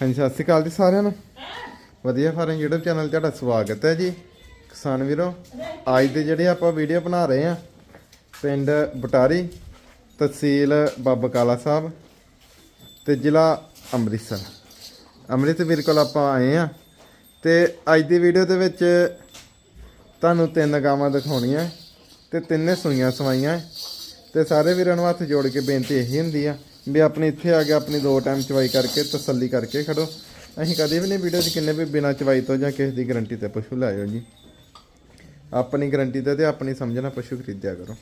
ਹਾਂਜੀ, ਸਤਿ ਸ਼੍ਰੀ ਅਕਾਲ ਜੀ ਸਾਰਿਆਂ ਨੂੰ। ਵਧੀਆ ਫਾਰਮ YouTube ਚੈਨਲ ਤੁਹਾਡਾ ਸਵਾਗਤ ਹੈ ਜੀ। ਕਿਸਾਨ ਵੀਰੋ, ਅੱਜ ਦੇ ਜਿਹੜੇ ਆਪਾਂ ਵੀਡੀਓ ਬਣਾ ਰਹੇ ਆ ਪਿੰਡ ਬਟਾਰੀ, ਤਹਿਸੀਲ ਬਾਬਾ ਕਾਲਾ ਸਾਹਿਬ ਤੇ ਜ਼ਿਲ੍ਹਾ ਅੰਮ੍ਰਿਤਸਰ। ਅੰਮ੍ਰਿਤ ਵੀਰ ਕੋਲ ਆਪਾਂ ਆਏ ਆ ਤੇ ਅੱਜ ਦੀ ਵੀਡੀਓ ਦੇ ਵਿੱਚ ਤੁਹਾਨੂੰ ਤਿੰਨ ਗਾਵਾਂ ਦਿਖਾਉਣੀਆਂ ਤੇ ਤਿੰਨੇ ਸੂਈਆਂ ਸਵਾਈਆਂ ਤੇ ਸਾਰੇ ਵੀਰਾਂ ਨੂੰ ਹੱਥ ਜੋੜ ਕੇ ਬੇਨਤੀ ਇਹੀ ਹੁੰਦੀ ਆ ਵੀ ਆਪਣੀ ਇੱਥੇ ਆ ਕੇ ਆਪਣੀ ਦੋ ਟਾਈਮ ਚਵਾਈ ਕਰਕੇ ਤਸੱਲੀ ਕਰਕੇ ਖੜੋ। ਅਸੀਂ ਕਦੇ ਵੀ ਨਹੀਂ ਵੀਡੀਓ 'ਚ ਕਿੰਨੇ ਵੀ ਬਿਨਾਂ ਚਵਾਈ ਤੋਂ ਜਾਂ ਕਿਸੇ ਦੀ ਗਾਰੰਟੀ ਤੇ ਪਸ਼ੂ ਲਾਇਓ ਜੀ। ਆਪਣੀ ਗਾਰੰਟੀ ਤੇ ਤੇ ਆਪਣੀ ਸਮਝਣਾ ਪਸ਼ੂ ਖਰੀਦਿਆ ਕਰੋ।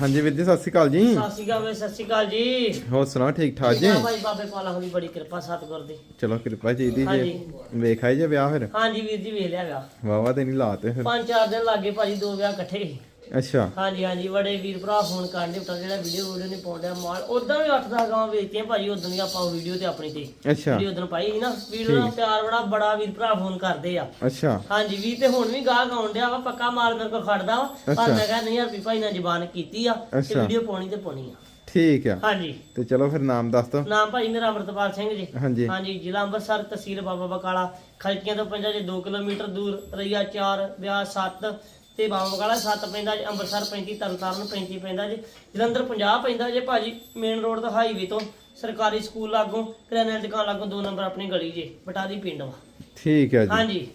ਹਾਂਜੀ ਵੀਰ ਜੀ ਸਤਿ ਸ਼੍ਰੀ ਅਕਾਲ ਜੀ। ਸਤਿ ਸ਼੍ਰੀ ਅਕਾਲ ਸਤਿ ਸ਼੍ਰੀ ਅਕਾਲ ਜੀ। ਹੋਰ ਸੁਣਾਓ ਠੀਕ ਠਾਕ ਜੀ? ਹਾਂ ਭਾਈ ਬਾਬੇ ਪਾਲਾ ਹੋਣੀ ਬੜੀ ਕਿਰਪਾ ਸਤਿਗੁਰ ਦੀ। ਚਲੋ ਕਿਰਪਾ ਜੀ। ਦੀ। ਜੇ ਵੇਖਾਈ ਜੇ ਵਿਆਹ ਫਿਰ? ਹਾਂਜੀ ਵੀਰ ਜੀ ਵੇਖ ਲਿਆ ਗਾ ਵਾਵਾ ਤੇ ਨਹੀਂ ਲਾਤੇ ਫਿਰ। ਪੰਜ ਚਾਰ ਦਿਨ ਲੱਗੇ ਭਾਜੀ ਦੋ ਵਿਆਹ ਇਕੱਠੇ। ਅੱਛਾ। ਹਾਂਜੀ ਹਾਂਜੀ ਬੜੇ ਵੀਰ ਭਰਾ ਫੋਨ ਕਰਨ ਦੇ ਉਟਾ ਜਿਹੜਾ ਵੀਡੀਓ ਵੀਡੀਓ ਨਹੀਂ ਪਾਉਂਦਾ ਮਾਲ। ਉਦਾਂ ਵੀ 8-10 ਗਾਵਾਂ ਵੇਚਤੀਆਂ ਭਾਜੀ ਉਦੋਂ ਦੀ ਆਪਾਂ ਵੀਡੀਓ ਤੇ ਆਪਣੀ ਤੇ। ਅੱਛਾ। ਵੀਡੀਓ ਉਦੋਂ ਪਾਈ ਸੀ ਨਾ। ਵੀਡੀਓ ਦਾ ਪਿਆਰ ਬੜਾ ਬੜਾ ਵੀਰ ਭਰਾ ਫੋਨ ਕਰਦੇ ਆ। ਅੱਛਾ। ਹਾਂਜੀ ਵੀ ਤੇ ਹੁਣ ਵੀ ਗਾਹ ਗਾਉਣ ਡਿਆ ਵਾ ਪੱਕਾ ਮਾਲ ਮੇਰੇ ਕੋਲ ਖੜਦਾ ਵਾ। ਪਰ। ਮੈਂ ਕਿਹਾ ਨਹੀਂ ਯਾਰ ਵੀ ਭਾਈ ਨਾਲ ਜ਼ਬਾਨ ਕੀਤੀ ਆ ਤੇ ਅੱਛਾ। ਵੀਡੀਓ ਪਾਉਣੀ ਤੇ ਪਾਉਣੀ ਆ। ਠੀਕ ਆ। ਹਾਂਜੀ। ਤੇ ਚਲੋ ਫਿਰ ਨਾਮ ਦੱਸ ਦੋ ਨਾਮ ਭਾਈ ਮੇਰਾ ਅਮਰਤਪਾਲ ਸਿੰਘ ਜੀ। ਹਾਂਜੀ। ਹਾਂਜੀ ਜ਼ਿਲ੍ਹਾ ਅੰਮ੍ਰਿਤਸਰ ਤਹਿਸੀਲ ਬਾਬਾ ਬਕਾਲਾ। ਖਲਕੀਆਂ ਤੋਂ ਪੈਂਦਾ ਜੀ 2 ਕਿਲੋਮੀਟਰ ਦੂਰ ਰਈਆ 4 ਵਿਆਹ 7 ਤੇ ਬਾਬਾ ਬਕਾਲਾ 7 ਪੈਂਦਾ ਜੀ ਅੰਮ੍ਰਿਤਸਰ 35 ਤਰਨਤਾਰਨ 35 ਪੈਂਦਾ ਜੀ ਜਲੰਧਰ 50 ਪੈਂਦਾ ਜੀ ਭਾਜੀ ਮੇਨ ਰੋਡ ਤੋਂ ਹਾਈਵੇ ਤੋਂ ਸਰਕਾਰੀ ਸਕੂਲ ਲਾਗੋਂ ਕਰਿਆਨੇ ਦੀ ਦੁਕਾਨ ਲਾਗੋਂ 2 ਨੰਬਰ ਆਪਣੀ ਗਲੀ ਜੀ ਬਟਾਲੀ ਪਿੰਡ ਵਾ। ਠੀਕ ਹੈ ਜੀ। ਹਾਂਜੀ।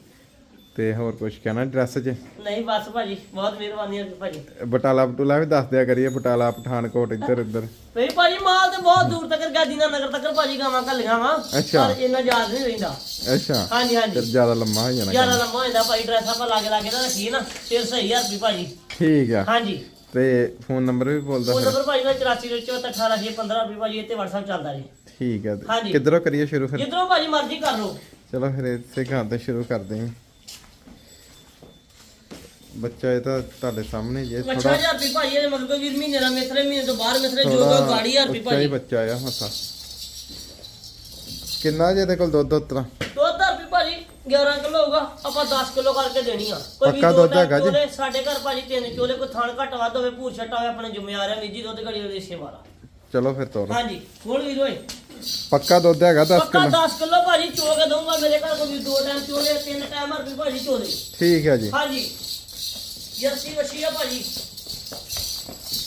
ਤੇ ਹੋਰ ਕੁਝ ਕਹਿਣਾ ਐਡਰੈਸ 'ਚ? ਨਹੀਂ ਬਸ ਭਾਜੀ ਬਹੁਤ ਮਿਹਰਬਾਨੀ ਹੈ ਭਾਜੀ। ਬਟਾਲਾ ਬਟੂਲਾ ਵੀ ਦੱਸ ਦਿਆ ਕਰੀਏ ਬਟਾਲਾ ਪਠਾਨਕੋਟ ਇੱਧਰ ਉੱਧਰ ਭਈ ਭਾਜੀ ਮਾਲ ਤੇ ਬਹੁਤ ਦੂਰ ਤੱਕ ਗਾਜੀਨਾ ਨਗਰ ਤੱਕ ਭਾਜੀ ਗਾਵਾਂ ਘੱਲੀਆਂ ਵਾ। ਅੱਛਾ। ਪਰ ਇੰਨਾ ਯਾਦ ਨਹੀਂ ਰਹਿੰਦਾ। ਅੱਛਾ। ਹਾਂਜੀ ਹਾਂਜੀ। ਫਿਰ ਜ਼ਿਆਦਾ ਲੰਮਾ ਹੋ ਜਾਣਾ ਯਾਰਾ ਲੰਮਾ ਹੁੰਦਾ ਭਾਈ ਡਰੈਸ ਆਪਾਂ ਲਾਗੇ ਲਾਗੇ ਨਾ ਰੱਖੀਏ ਨਾ ਫਿਰ ਸਹੀ ਹਜ਼ਾਰ ਵੀ ਭਾਜੀ। ਠੀਕ ਆ। ਹਾਂਜੀ। ਤੇ ਫੋਨ ਨੰਬਰ ਵੀ ਬੋਲਦਾ ਉਹ ਫਿਰ। ਨੰਬਰ ਭਾਜੀ ਦਾ 84 ਦੇ 18 ਜੀ 15 ਵੀ ਭਾਜੀ ਇੱਥੇ WhatsApp ਚੱਲਦਾ ਜੀ। ਠੀਕ ਆ। ਹਾਂਜੀ। ਕਿੱਧਰੋਂ ਕਰੀਏ ਸ਼ੁਰੂ ਫਿਰ? ਜਿੱਧਰੋਂ ਭਾਜੀ ਮਰਜ਼ੀ ਕਰ ਲਓ। ਚਲੋ ਫਿਰ ਇਸੇ ਘਰ ਤੋਂ ਸ਼ੁਰੂ ਕਰਦੇ ਹਾਂ। ਬੱਚਾ ਇਹ ਤਾਂ ਤੁਹਾਡੇ ਸਾਹਮਣੇ ਜੇ ਅੱਛਾ ਥੋੜਾ ਹਜ਼ਾਰ ਵੀ ਭਾਜੀ ਇਹਦੇ ਮਤਲਬ ਵੀਰ ਮਹੀਨੇ ਦਾ ਮਿਸਰੇ ਮਹੀਨੇ ਤੋਂ ਬਾਹਰ ਮਿਸਰੇ ਜੋ ਥੋੜਾ ਜੋ ਗਾੜੀ ਹਜ਼ਾਰ ਵੀ ਉੱਚਾ ਹੀ ਭਾਜੀ ਬੱਚਾ ਆ ਮਸਾ। ਕਿੰਨਾ ਜੇ ਇਹਦੇ ਕੋਲ ਦੁੱਧ ਉਤਰਾ ਦੁੱਧ ਹਜ਼ਾਰ ਵੀ ਭਾਜੀ 11 ਕਿਲੋ ਹੋਊਗਾ ਆਪਾਂ 10 ਕਿਲੋ ਕਰਕੇ ਦੇਣੀ ਆ। ਕੋਈ ਵੀ ਪੱਕਾ ਦੋ ਦੁੱਧ ਟਾਈਮ ਹੈਗਾ ਜੀ? ਚੋਲੇ, ਸਾਡੇ ਘਰ ਭਾਜੀ ਤਿੰਨ ਚੋਲੇ ਕੋਈ ਥਾਣ ਘੱਟ ਵੱਧ ਹੋਵੇ ਭੂਰ ਛੱਟਾ ਹੋਵੇ ਆਪਣੇ ਜ਼ਿੰਮੇਵਾਰ ਹੈ ਵੀਰ ਜੀ ਦੁੱਧ ਘੜੀ ਦੇ ਸੇਵਾ ਵਾਲਾ। ਚਲੋ ਫਿਰ ਤੋਰ। ਹਾਂਜੀ ਬੋਲ ਵੀਰ ਓਏ ਪੱਕਾ ਦੁੱਧ ਹੈਗਾ 10 ਪੱਕਾ ਕਿਲੋ? 10 ਕਿਲੋ ਭਾਜੀ ਚੋ ਕੇ ਦਊਂਗਾ ਮੇਰੇ ਘਰ ਕੋਈ ਦੋ ਟਾਈਮ ਚੋਲੇ ਤਿੰਨ ਟਾਈਮ ਹਰ ਵੀ ਭਾਜੀ ਚੋਲੇ। ਠੀਕ ਹੈ ਜੀ। ਹਾਂਜੀ। ਜਰਸੀ ਵਸ਼ੀ ਆ ਭਾਜੀ।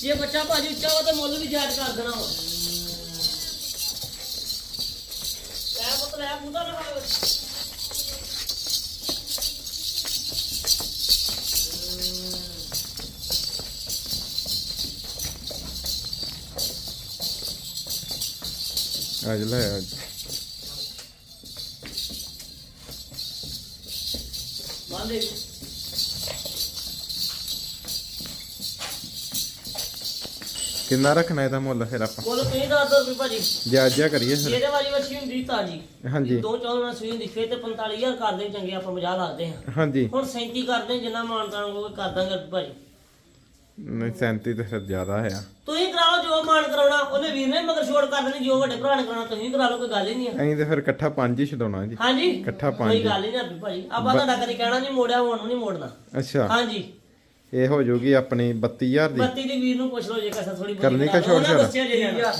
ਇਹ ਬੱਚਾ ਭਾਜੀ ਉੱਚਾ ਵਾ ਤੇ ਮੁੱਲ ਵੀ ਜਾਇਜ਼ ਕਰ ਦੇਣਾ ਵਾ। ਲੈ ਪੁੱਤ ਲੈ ਮੁੰਡਾ ਨਾ। ਅੱਜ ਲੈ ਅੱਜ ਬੰਦ ਦੇ ਕਿੰਨਾ ਰੱਖਣਾ ਇਹਦਾ ਮੁੱਲ ਫਿਰ ਆਪਾਂ? ਮੁੱਲ ਤੁਸੀਂ ਦੱਸ ਦੋ ਵੀ ਭਾਜੀ। ਜਾਇਜ਼ਾ ਕਰੀਏ ਫਿਰ। ਇਹਦੇ ਵਾਲੀ ਵਸ਼ੀ ਹੁੰਦੀ ਤਾਜੀ। ਹਾਂਜੀ। ਦੋ ਚੌਲ ਨਾਲ ਸੂਈ ਹੁੰਦੀ ਫੇਰ ਤੇ 45000 ਕਰਦੇ ਚੰਗੇ ਆਪਾਂ 50 ਲਾਦੇ ਹਾਂ। ਹਾਂਜੀ। ਹੁਣ 37 ਕਰਦੇ ਜਿੰਨਾ ਮਾਨਤਾਂ ਉਹ ਕਰ ਦਾਂਗੇ ਭਾਜੀ। ਨਹੀਂ 37 ਤੇ ਫਿਰ ਜ਼ਿਆਦਾ ਹੈ ਤੁਸੀਂ ਕਰਾਓ ਜੋ ਮਾਨ ਕਰਾਉਣਾ ਉਹਨੇ ਵੀਰ ਨੇ ਮਗਰ ਛੋੜ ਕਰ ਦੇਣੀ ਜੋ ਵੱਡੇ ਭਰਾ ਨੇ ਕਰਾਉਣਾ ਤੁਸੀਂ ਕਰਾ ਲਓ ਕੋਈ ਗੱਲ ਹੀ ਨਹੀਂ ਅਸੀਂ ਤੇ ਫਿਰ ਇਕੱਠਾ ਪੰਜ ਹੀ ਛਡਾਉਣਾ ਜੀ। ਹਾਂਜੀ। ਇਕੱਠਾ ਕੋਈ ਪੰਜ ਗੱਲ ਹੀ ਨਹੀਂ ਭਾਜੀ। ਆਪਾਂ ਤੁਹਾਡਾ ਕਦੀ ਕਹਿਣਾ ਨਹੀਂ ਮੋੜਿਆ ਹੁਣ ਨਹੀਂ ਮੋੜਨਾ। ਅੱਛਾ। ਹਾਂਜੀ। ਇਹ ਹੋ ਜਾਊਗੀ ਆਪਣੀ 32000 ਦੀ। ਬੱਤੀ ਦੀ ਵੀਰ ਨੂੰ ਪੁੱਛ ਲਓ ਜੇ ਕਸਾ ਥੋੜੀ ਕਰਨੀ ਕਾ ਜੇ ਜਾਣਾ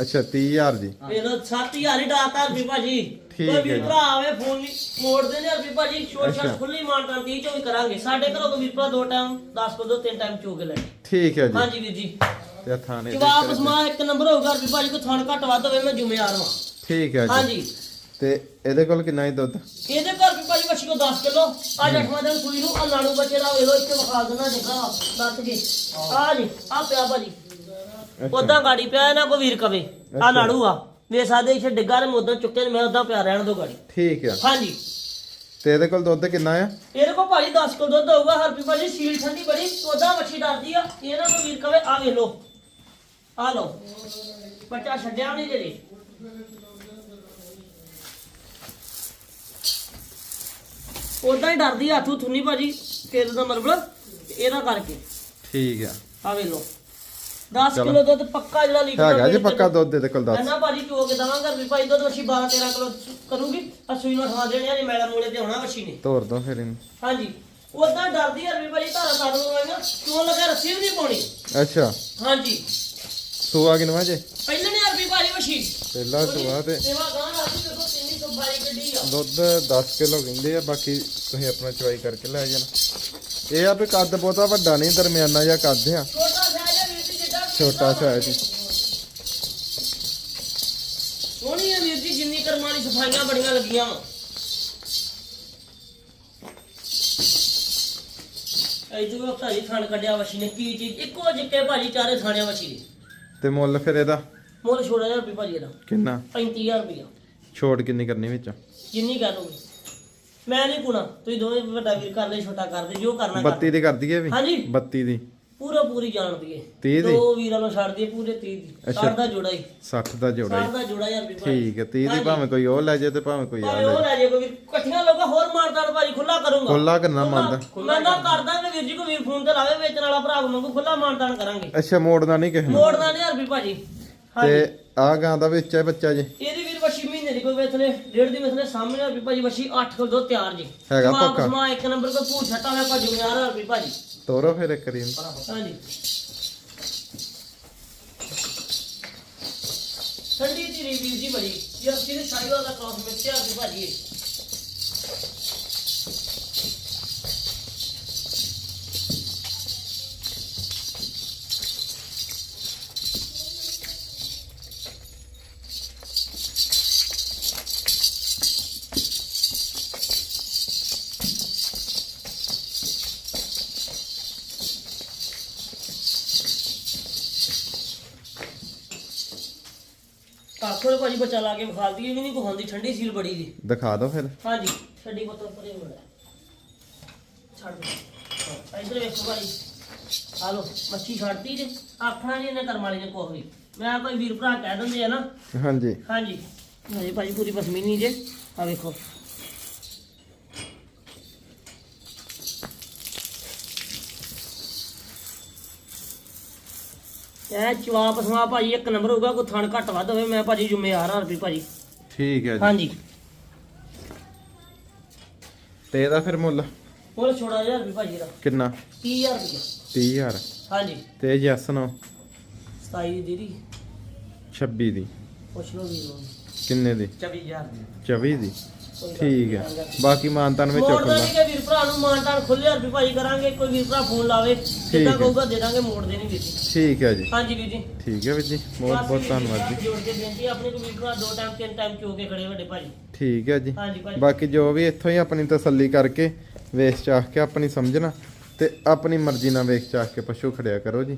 ਅੱਛਾ 30000 ਦੀ। ਇਹ ਲੋ 7000 ਹੀ ਡਾਤਾ ਵੀ ਭਾਜੀ। ਠੀਕ ਕੋਈ ਵੀਰ। ਭਰਾ ਆਵੇ ਫੋਨ ਨਹੀਂ ਮੋੜਦੇ ਨੇ ਵੀ ਭਾਜੀ। ਛੋੜ ਅੱਛਾ। ਖੁੱਲੀ ਮਾਨਤਾਂ 30 ਚੋਂ ਵੀ ਕਰਾਂਗੇ। ਸਾਡੇ ਘਰੋਂ ਕੋਈ ਵੀਰ ਭਰਾ ਦੋ ਟਾਈਮ 10 ਕੋ ਦੋ ਤਿੰਨ ਟਾਈਮ ਚੋ ਕੇ ਲੈ ਠੀਕ ਹੈ ਜੀ। ਹਾਂਜੀ ਵੀਰ ਜੀ। ਤੇ ਥਾਣੇ ਦੇ ਜਵਾਬ ਸਮਾ ਇੱਕ ਨੰਬਰ ਹੋਊਗਾ ਵੀ ਭਾਜੀ ਕੋਈ ਥਣ ਘੱਟ ਵੱਧ ਹੋਵੇ ਮੈਂ ਜ਼ਿੰਮੇਵਾਰ ਵਾਂ। ਠੀਕ ਹੈ ਜੀ। ਹਾਂਜੀ। ਤੇ ਇਹਦੇ ਕੋਲ ਕਿੰਨਾ ਹੀ ਦੁੱਧ? ਇਹਦੇ ਘਰ ਵੀ ਭਾਜੀ ਬੱਚੀ ਕੋ 10 ਕਿਲੋ। ਅੱਜ ਅੱਠਵਾਂ ਦਿਨ ਸੂਈ ਨੂੰ ਆ ਨਾੜੂ ਬੱਚੇ ਦਾ ਵੇਲੋ ਇੱਥੇ ਵਿਖਾ ਦੇਣਾ ਦੇਖਾ ਦੱਸ ਕੇ। ਆ ਜੀ ਆ ਪਿਆ ਭਾਜੀ। ਉਦਾਂ ਗਾੜੀ ਪਿਆ ਇਹਨਾਂ ਕੋ ਵੀਰ ਕਵੇ ਆ। ਨਾੜੂ ਆ। ਵੇ ਸਾਦੇ ਇੱਥੇ ਡਿੱਗਾ ਨੇ ਮੋਦਾਂ ਚੁੱਕੇ ਨੇ ਮੈਂ ਉਦਾਂ ਪਿਆ ਰਹਿਣ ਦੋ ਗਾੜੀ। ਠੀਕ ਆ। ਹਾਂਜੀ। ਤੇ ਇਹਦੇ ਕੋਲ ਦੁੱਧ ਕਿੰਨਾ ਆ? ਇਹਦੇ ਕੋ ਭਾਜੀ 10 ਕਿਲੋ ਦੁੱਧ ਹੋਊਗਾ ਹਰਪੀ ਭਾਜੀ ਸੀਲ ਠੰਡੀ ਬੜੀ ਉਦਾਂ ਮੱਛੀ ਡਰਦੀ ਆ। ਇਹਨਾਂ ਕੋ ਵੀਰ ਕਵੇ ਆ ਵੇ ਲੋ ਆ ਲੋ ਬੱਚਾ ਛੱਡਿਆ ਨਹੀਂ ਜਿਹੜੀ ਉਦਾਂ ਹੀ ਡਰਦੀ ਆ ਹੱਥੂ ਥੁੰਨੀ ਭਾਜੀ ਫਿਰ ਦਾ ਮਤਲਬ ਇਹਦਾ ਕਰਕੇ। ਠੀਕ ਆ। ਆ ਵੇ ਲੋ 10 ਚਲੋ। ਕਿਲੋ ਦੁੱਧ ਪੱਕਾ ਜਿਹੜਾ ਲੀਟਰ ਹੈਗਾ ਦਾ ਜੀ ਪੱਕਾ ਦੁੱਧ ਇਹਦੇ ਕੋਲ ਦੱਸ। ਇਹਨਾਂ ਭਾਜੀ ਚੋ ਕੇ ਦਵਾਂਗਾ ਵੀ ਭਾਈ ਦੁੱਧ ਵਸ਼ੀ 12 13 ਕਿਲੋ ਕਰੂਗੀ ਆ ਸੂਈ ਨੂੰ ਠਾ ਦੇਣੀ ਆ ਜੀ ਮੈਲਾ ਮੂਲੇ ਤੇ ਹੋਣਾ ਵਸ਼ੀ ਨੇ। ਤੋਰ ਦੋ ਫਿਰ ਇਹਨੂੰ। ਹਾਂਜੀ। ਉਦਾਂ ਡਰਦੀ ਆ ਵੀ ਭਾਜੀ ਧਾਰਾ ਤਾਰਨ ਨੂੰ ਆਏਗਾ ਕਿਉਂ ਲੱਗਾ ਰੱਸੀ ਵੀ ਨਹੀਂ ਪਾਉਣੀ। ਅੱਛਾ। ਹਾਂਜੀ। ਸੂਆ ਕਿਨਵਾ ਜੇ? ਪਹਿਲਾਂ ਨੇ ਅਰਬੀ ਭਾਜੀ ਵਸ਼ੀ ਪਹਿਲਾ ਸਵਾ ਤੇ। ਸੇਵਾ ਗਾਂ ਰਾਜੀ ਦੇਖੋ 322 ਗੱਡੀ ਆ। ਦੁੱਧ 10 ਕਿਲੋ ਕਹਿੰਦੇ ਆ ਬਾਕੀ ਤੁਸੀਂ ਆਪਣਾ ਚਵਾਈ ਕਰਕੇ ਲੈ ਜਾਣਾ। ਇਹ ਆ ਵੀ ਕੱਦ ਬਹੁਤਾ ਵੱਡਾ ਨਹੀਂ ਦਰਮਿਆਨਾ ਜਿਹਾ ਕੱਦ ਆ। ਛੋਟਾ ਵੀਰ ਜੀ ਜਿੱਦਾਂ ਛੋਟਾ ਸੋਹਣੀ ਵੀਰ ਜੀ ਜਿੰਨੀ ਕਰਮਾਂ ਸਫਾਈਆਂ ਬੜੀਆਂ ਲੱਗੀਆਂ ਵਾ। ਇਹ ਜੋ ਭਾਜੀ ਥਣ ਕੱਢਿਆ ਵਸ਼ੀ ਨੇ ਕੀ ਚੀਜ਼? ਇੱਕੋ ਜਿੱਕੇ ਭਾਜੀ ਚਾਰੇ ਥਾਣਿਆਂ ਵਸ਼ੀ ਦੇ ਤੇ ਮੁੱਲ ਫਿਰ ਇਹਦਾ? ਮੁੱਲ ਛੋੜਾ ਜਿਹਾ ਰੁਪਏ ਭਾਜੀ ਇਹਦਾ। ਕਿੰਨਾ? 35000 ਰੁਪਇਆ ਛੋਟ ਕਿੰਨੀ ਕਰਨੀ ਵਿੱਚ? ਜਿੰਨੀ ਕਰ ਲਓਗੇ ਮੈਂ ਨਹੀਂ ਕੁਣਾ ਤੁਸੀਂ ਦੋਵੇਂ ਵੱਡਾ ਵੀਰ ਕਰ ਲੈ ਛੋਟਾ ਕਰ ਦੇ ਜੋ ਕਰਨਾ ਕਰ 32 ਦੀ। ਕਰ ਦਈਏ ਵੀ? ਹਾਂਜੀ। 32 ਦੀ। ਪੂਰਾ ਪੂਰੀ ਜਾਣ ਦੀਏ 30 ਦੀ? ਦੋ ਵੀਰਾਂ ਨੂੰ ਛੱਡ ਦਈਏ ਪੂਰੇ 30 ਦੀ। ਅੱਛਾ। ਸਾਰ ਦਾ ਜੋੜਾ ਹੀ। 60 ਦਾ ਜੋੜਾ ਸਾਰ ਹੀ ਦਾ ਜੋੜਾ ਯਾਰ ਵੀ ਠੀਕ ਹੈ 30 ਦੀ। ਭਾਵੇਂ ਕੋਈ ਉਹ ਲੈ ਜਾਏ ਤੇ ਭਾਵੇਂ ਕੋਈ ਆ ਭਾਵੇਂ ਲੈ ਉਹ ਲੈ ਜੇ ਕੋਈ ਇਕੱਠੀਆਂ ਲੋਕਾਂ ਹੋਰ ਮਾਰਦਾਰ ਭਾਜੀ ਖੁੱਲਾ ਕਰੂੰਗਾ। ਖੁੱਲਾ ਕਰਨਾ ਮੰਨਦਾ ਮੈਂ ਨਾ ਕਰ ਦਾਂਗੇ ਵੀਰ ਜੀ ਕੋ ਵੀਰ ਫੋਨ ਤੇ ਲਾਵੇ ਵੇਚਣ ਵਾਲਾ ਭਰਾ ਨੂੰ ਖੁੱਲਾ ਮਾਨਦਾਨ ਕਰਾਂਗੇ। ਅੱਛਾ ਮੋੜਦਾ ਨਹੀਂ ਕਿਸੇ ਨੂੰ? ਮੋੜਨਾ ਨਹੀਂ ਹਰਬੀ ਭਾਜੀ। ਹਾਂਜੀ। ਤੇ ਆ ਗਾਂ ਦਾ ਵਿੱਚ ਹੈ ਬੱਚਾ ਜੀ? ਇਹਦੀ ਕੋਈ ਵੇਚਨੇ ਡੇਢ ਦੀ ਵੇਚਨੇ ਸਾਹਮਣੇ ਹਰਬੀ ਭਾਜੀ ਵਸ਼ੀ 8 ਕਿਲੋ ਤਿਆਰ ਜੀ ਹੈਗਾ ਪੱਕਾ। ਸਮਾ ਇੱਕ ਨੰਬਰ ਕੋ ਭੂਰ ਛੱਟਾ ਹੋਇਆ ਭਾਜੀ ਯਾਰ ਹਰਬੀ ਭਾਜੀ ਤੋਰੋ ਫਿਰ ਇੱਕ ਰੀਨ ਹਾਂਜੀ ਠੰਡੀ ਦੀ ਵੀਰ ਜੀ ਬੜੀ ਅਸੀਂ ਦੇ ਸਾਈਵਾਲ ਦਾ ਕ੍ਰਾਸ ਵਿੱਚ ਹਰਬੀ ਭਾਜੀ ਇਹ। ਆਖੋ ਭਾਜੀ ਬੱਚਾ ਲਾ ਕੇ ਵਿਖਾ ਦਈਏ ਵੀ ਨਹੀਂ ਕੋਹਾਂਦੀ ਠੰਡੀ ਸੀਲ ਬੜੀ ਜੀ। ਦਿਖਾ ਦਿਓ ਫਿਰ। ਹਾਂਜੀ ਛੱਡੀ ਬੋਤਲ ਪਰੇ ਹੋ। ਛੱਡ ਦੋ। ਇੱਧਰ ਵੇਖੋ ਭਾਜੀ। ਆ ਲੋ ਮੱਛੀ ਛੱਡਤੀ ਜੇ। ਆਖਣਾ ਜੀ ਇਹਨੇ ਕਰਮ ਵਾਲੀ ਨੇ ਕੋਹ ਵੀ ਮੈਂ ਕੋਈ ਵੀਰ ਭਰਾ ਕਹਿ ਦਿੰਦੇ ਆ ਨਾ। ਹਾਂਜੀ। ਹਾਂਜੀ। ਹਾਂਜੀ ਭਾਜੀ ਪੂਰੀ ਪਸਮੀਨੀ ਜੇ। ਆ ਵੇਖੋ। ਇਹ ਚਵਾ ਪਸਮਾ ਭਾਜੀ ਇੱਕ ਨੰਬਰ ਹੋਊਗਾ ਕੋਈ ਥਣ ਘੱਟ ਵੱਧ ਹੋਵੇ ਮੈਂ ਭਾਜੀ ਜ਼ਿੰਮੇਵਾਰ ਹਾਂ ਰੁਪਏ ਭਾਜੀ। ਠੀਕ ਹੈ ਜੀ। ਹਾਂਜੀ। ਤੇ ਇਹਦਾ ਫਿਰ ਮੁੱਲ? ਹੋਰ ਛੋੜਾ ਜਿਹਾ ਰੁਪਏ ਭਾਜੀ ਦਾ। ਕਿੰਨਾ? 30000 ਰੁਪਏ 30000 ਹਾਂਜੀ। ਤੇ ਯੈਸ ਨੋ 27 ਦੀ ਦੀ। 26 ਦੀ। ਪੁੱਛ ਲਓ ਵੀਰ ਨੂੰ। ਕਿੰਨੇ ਦੀ? 24000 24 ਦੀ। ਕੋਈ ਗੱਲ ਠੀਕ ਹੈ। ਬਾਕੀ ਮਾਨਤਾਨ ਵਿੱਚ ਮੋੜ ਚੁੱਕਦਾ ਦਾਂਗੇ ਵੀਰ ਭਰਾ ਨੂੰ ਮਾਨਤਾਨ ਖੁੱਲੇ ਰੁਪਏ ਭਾਜੀ ਕਰਾਂਗੇ ਕੋਈ ਵੀਰ ਭਰਾ ਫੋਨ ਲਾਵੇ ਜਿੱਦਾਂ ਹੈ। ਕਹੂਗਾ ਦੇ ਦਾਂਗੇ ਮੋੜ ਦੇਣੀ ਵੀਰ ਜੀ। ਠੀਕ ਹੈ ਜੀ। ਹਾਂਜੀ ਵੀਰ ਜੀ। ਠੀਕ ਹੈ ਵੀਰ ਜੀ। ਬਹੁਤ ਬਹੁਤ ਧੰਨਵਾਦ ਜੀ। ਜੋੜ ਕੇ ਬੇਨਤੀ ਆਪਣੇ ਕੋਲ ਵੀਰ ਭਰਾ ਦੋ ਟਾਈਮ ਤਿੰਨ ਟਾਈਮ ਚੋ ਕੇ ਖੜੇ ਵੱਡੇ ਭਾਜੀ ਠੀਕ ਹੈ ਜੀ। ਹਾਂਜੀ ਭਾਜੀ ਬਾਕੀ ਜੋ ਵੀ ਇੱਥੋਂ ਹੀ ਆਪਣੀ ਤਸੱਲੀ ਕਰਕੇ ਵੇਚ ਚਾਹ ਕੇ ਆਪਣੀ ਸਮਝਣਾ ਤੇ ਆਪਣੀ ਮਰਜ਼ੀ ਨਾਲ ਵੇਚ ਚਾਹ ਕੇ ਪਸ਼ੂ ਖੜਿਆ ਕਰੋ ਜੀ।